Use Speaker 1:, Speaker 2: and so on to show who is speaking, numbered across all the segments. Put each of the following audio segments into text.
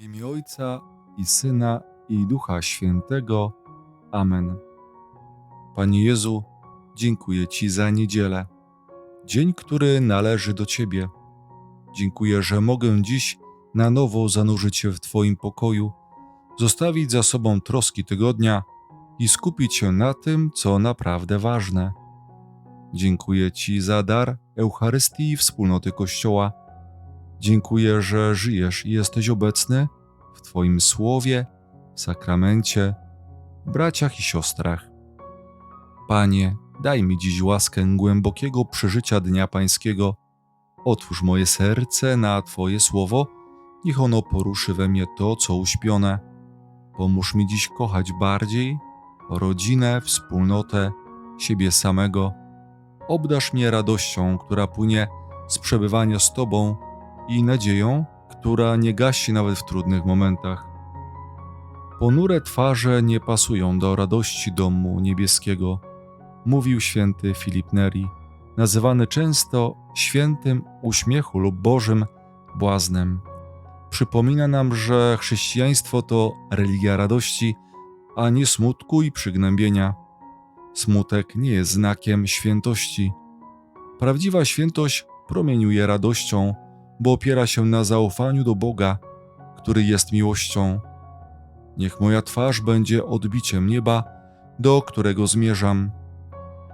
Speaker 1: W imię Ojca i Syna i Ducha Świętego. Amen. Panie Jezu, dziękuję Ci za niedzielę, dzień, który należy do Ciebie. Dziękuję, że mogę dziś na nowo zanurzyć się w Twoim pokoju, zostawić za sobą troski tygodnia i skupić się na tym, co naprawdę ważne. Dziękuję Ci za dar Eucharystii i wspólnoty Kościoła. Dziękuję, że żyjesz i jesteś obecny w Twoim słowie, sakramencie, braciach i siostrach. Panie, daj mi dziś łaskę głębokiego przeżycia Dnia Pańskiego. Otwórz moje serce na Twoje słowo, niech ono poruszy we mnie to, co uśpione. Pomóż mi dziś kochać bardziej rodzinę, wspólnotę, siebie samego. Obdasz mnie radością, która płynie z przebywania z Tobą i nadzieją, która nie gasi nawet w trudnych momentach. Ponure twarze nie pasują do radości domu niebieskiego, mówił święty Filip Neri, nazywany często świętym uśmiechu lub Bożym błaznem. Przypomina nam, że chrześcijaństwo to religia radości, a nie smutku i przygnębienia. Smutek nie jest znakiem świętości. Prawdziwa świętość promieniuje radością, bo opiera się na zaufaniu do Boga, który jest miłością. Niech moja twarz będzie odbiciem nieba, do którego zmierzam.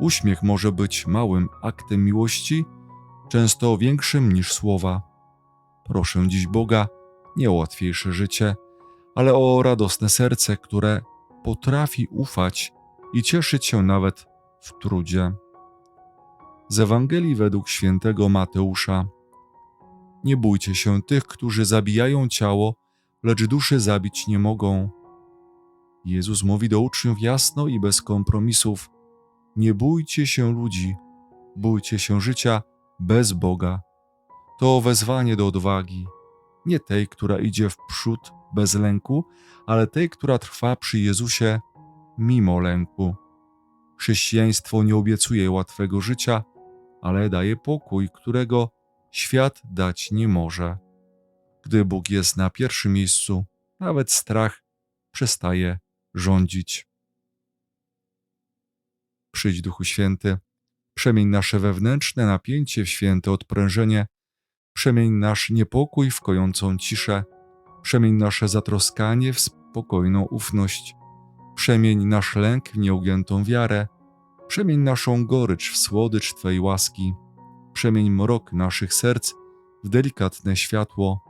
Speaker 1: Uśmiech może być małym aktem miłości, często większym niż słowa. Proszę dziś Boga nie o łatwiejsze życie, ale o radosne serce, które potrafi ufać i cieszyć się nawet w trudzie. Z Ewangelii według świętego Mateusza. Nie bójcie się tych, którzy zabijają ciało, lecz duszy zabić nie mogą. Jezus mówi do uczniów jasno i bez kompromisów: Nie bójcie się ludzi, bójcie się życia bez Boga. To wezwanie do odwagi, nie tej, która idzie w przód bez lęku, ale tej, która trwa przy Jezusie mimo lęku. Chrześcijaństwo nie obiecuje łatwego życia, ale daje pokój, którego świat dać nie może. Gdy Bóg jest na pierwszym miejscu, nawet strach przestaje rządzić. Przyjdź, Duchu Święty, przemień nasze wewnętrzne napięcie w święte odprężenie, przemień nasz niepokój w kojącą ciszę, przemień nasze zatroskanie w spokojną ufność, przemień nasz lęk w nieugiętą wiarę, przemień naszą gorycz w słodycz Twojej łaski, przemień mrok naszych serc w delikatne światło,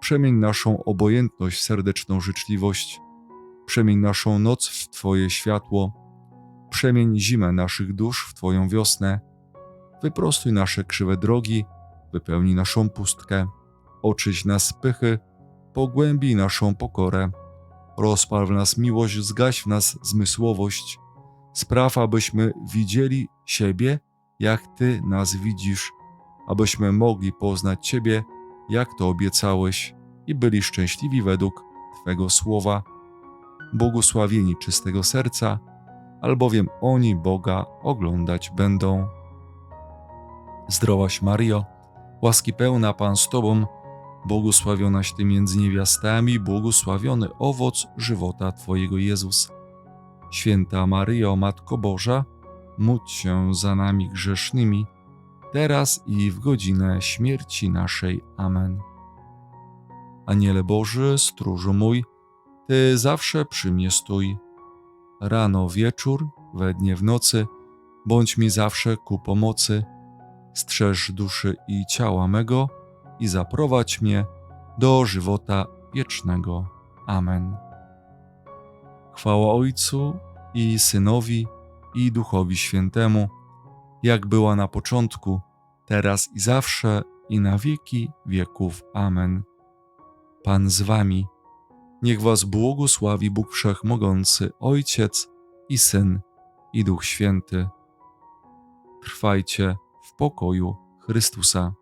Speaker 1: przemień naszą obojętność w serdeczną życzliwość, przemień naszą noc w Twoje światło, przemień zimę naszych dusz w Twoją wiosnę, wyprostuj nasze krzywe drogi, wypełnij naszą pustkę, oczyś nas pychy, pogłębij naszą pokorę, rozpal w nas miłość, zgaś w nas zmysłowość, spraw, abyśmy widzieli siebie, jak Ty nas widzisz, abyśmy mogli poznać Ciebie, jak to obiecałeś, i byli szczęśliwi według Twego słowa. Błogosławieni czystego serca, albowiem oni Boga oglądać będą. Zdrowaś Mario, łaski pełna Pan z Tobą, błogosławionaś Ty między niewiastami, błogosławiony owoc żywota Twojego Jezus. Święta Maryjo, Matko Boża, módl się za nami grzesznymi, teraz i w godzinę śmierci naszej. Amen. Aniele Boży, stróżu mój, Ty zawsze przy mnie stój. Rano, wieczór, we dnie, w nocy, bądź mi zawsze ku pomocy. Strzeż duszy i ciała mego i zaprowadź mnie do żywota wiecznego. Amen. Chwała Ojcu i Synowi i Duchowi Świętemu, jak była na początku, teraz i zawsze, i na wieki wieków. Amen. Pan z wami. Niech was błogosławi Bóg Wszechmogący, Ojciec i Syn i Duch Święty. Trwajcie w pokoju Chrystusa.